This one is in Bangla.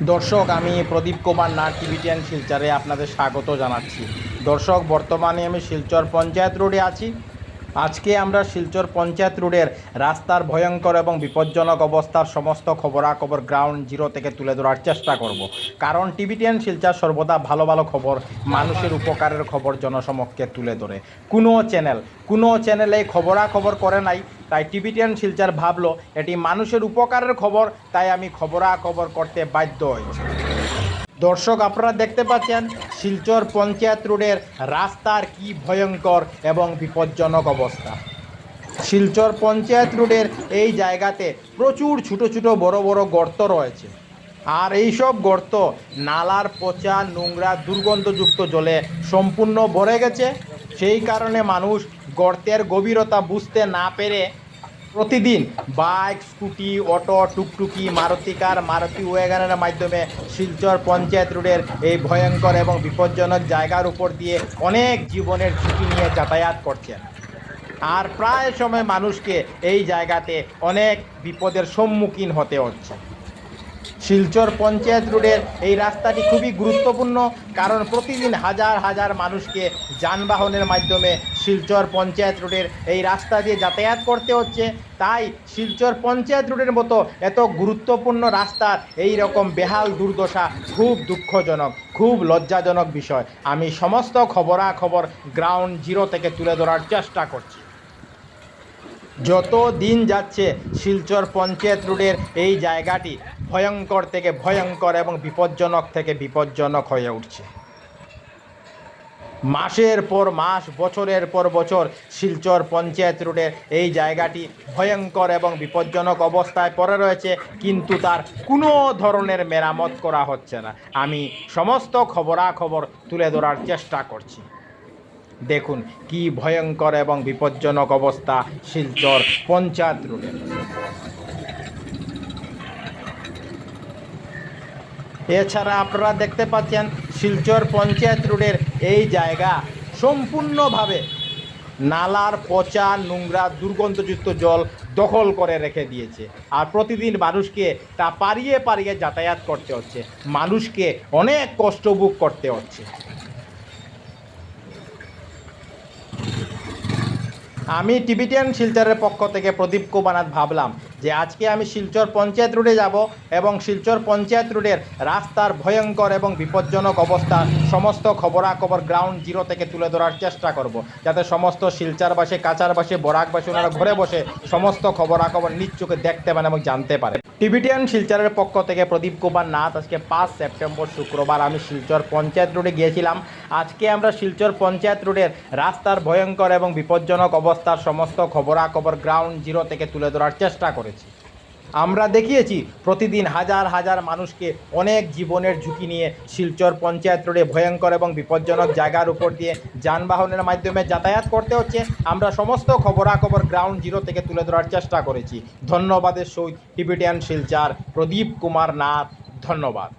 দর্শক, আমি প্রদীপ কুমার নাথ টিভি টেন শিলচরে আপনাদের স্বাগত জানাচ্ছি। দর্শক, বর্তমানে আমি শিলচর পঞ্চায়েত রোডে আছি। আজকে আমরা শিলচর পঞ্চায়েত রোডের রাস্তার ভয়ঙ্কর এবং বিপজ্জনক অবস্থার সমস্ত খবরাখবর গ্রাউন্ড জিরো থেকে তুলে ধরার চেষ্টা করব। কারণ টিভি টেন শিলচর সর্বদা ভালো ভালো খবর, মানুষের উপকারের খবর জনসমক্ষে তুলে ধরে। কোনো চ্যানেল কোনো চ্যানেলে খবরাখবর করে নাই, তাই টিভি টেন শিলচর ভাবলো এটি মানুষের উপকারের খবর, তাই আমি খবরাখবর করতে বাধ্য হয়েছি। দর্শক, আপনারা দেখতে পাচ্ছেন শিলচর পঞ্চায়েত রোডের রাস্তার কি ভয়ঙ্কর এবং বিপজ্জনক অবস্থা। শিলচর পঞ্চায়েত রোডের এই জায়গাতে প্রচুর ছোটো ছোটো বড় বড় গর্ত রয়েছে। আর এই সব গর্ত নালার পচা, নোংরা, দুর্গন্ধযুক্ত জলে সম্পূর্ণ ভরে গেছে। সেই কারণে মানুষ গর্তের গভীরতা বুঝতে না পেরে প্রতিদিন বাইক, স্কুটি, অটো, টুকটুকি, মারুতি কার, মারুতি ওয়াগানের মাধ্যমে শিলচর পঞ্চায়েত রোডের এই ভয়ঙ্কর এবং বিপজ্জনক জায়গার উপর দিয়ে অনেক জীবনের ঝুঁকি নিয়ে যাতায়াত করছেন। আর প্রায় সময় মানুষকে এই জায়গাতে অনেক বিপদের সম্মুখীন হতে হচ্ছে। শিলচর পঞ্চায়েত রোডের এই রাস্তাটি খুবই গুরুত্বপূর্ণ, কারণ প্রতিদিন হাজার হাজার মানুষকে যানবাহনের মাধ্যমে শিলচর পঞ্চায়েত রোডের এই রাস্তা দিয়ে যাতায়াত করতে হচ্ছে। তাই শিলচর পঞ্চায়েত রোডের মতো এত গুরুত্বপূর্ণ রাস্তার এই রকম বেহাল দুর্দশা খুব দুঃখজনক, খুব লজ্জাজনক বিষয়। আমি সমস্ত খবরাখবর গ্রাউন্ড জিরো থেকে তুলে ধরার চেষ্টা করছি। যত দিন যাচ্ছে শিলচর পঞ্চায়েত রোডের এই জায়গাটি ভয়ঙ্কর থেকে ভয়ঙ্কর এবং বিপজ্জনক থেকে বিপজ্জনক হয়ে উঠছে। মাসের পর মাস, বছরের পর বছর শিলচর পঞ্চায়েত রোডের এই জায়গাটি ভয়ঙ্কর এবং বিপজ্জনক অবস্থায় পড়ে রয়েছে, কিন্তু তার কোনো ধরনের মেরামত করা হচ্ছে না। আমি সমস্ত খবরাখবর তুলে ধরার চেষ্টা করছি। দেখুন কি ভয়ঙ্কর এবং বিপজ্জনক অবস্থা শিলচর পঞ্চায়েত রোডের এছাড়া আপনারা দেখতে পাচ্ছেন শিলচর পঞ্চায়েত রোডের এই জায়গা সম্পূর্ণভাবে নালার পচা, নোংরা, দুর্গন্ধযুক্ত জল দখল করে রেখে দিয়েছে। আর প্রতিদিন মানুষকে তা পারিয়ে পারিয়ে যাতায়াত করতে হচ্ছে। মানুষকে অনেক কষ্ট ভোগ করতে হচ্ছে। আমি টিবিটিয়ান শিলচরের পক্ষ থেকে প্রদীপ কুমারাত ভাবলাম যে আজকে আমি শিলচর পঞ্চায়েত রোডে যাব এবং শিলচর পঞ্চায়েত রোডের রাস্তার ভয়ঙ্কর এবং বিপজ্জনক অবস্থা, সমস্ত খবরাখবর গ্রাউন্ড জিরো থেকে তুলে ধরার চেষ্টা করব। যাতে সমস্ত শিলচারবাসী, কাচারবাসী, বরাকবাসী ওনারা ঘরে বসে সমস্ত খবরাখবর নিজ চোখে দেখতে পান এবং জানতে পারে টিবিটিয়ান শিলচরের পক্ষ থেকে প্রদীপ কুমার নাথ আজকে পাঁচ সেপ্টেম্বর শুক্রবার আমি শিলচর পঞ্চায়েত রোডে গিয়েছিলাম। আজকে আমরা শিলচর পঞ্চায়েত রোডের রাস্তার ভয়ঙ্কর এবং বিপজ্জনক অবস্থার সমস্ত খবরাখবর গ্রাউন্ড জিরো থেকে তুলে ধরার চেষ্টা করেছি। আমরা দেখিয়েছি, প্রতিদিন হাজার হাজার মানুষকে অনেক জীবনের ঝুঁকি নিয়ে শিলচর পঞ্চায়েত রোডে ভয়ঙ্কর এবং বিপজ্জনক জায়গার উপর দিয়ে যানবাহনের মাধ্যমে যাতায়াত করতে হচ্ছে। আমরা সমস্ত খবরাখবর গ্রাউন্ড জিরো থেকে তুলে ধরার চেষ্টা করেছি। ধন্যবাদের সহিত টিবিটিয়ান শিলচার প্রদীপ কুমার নাথ, ধন্যবাদ।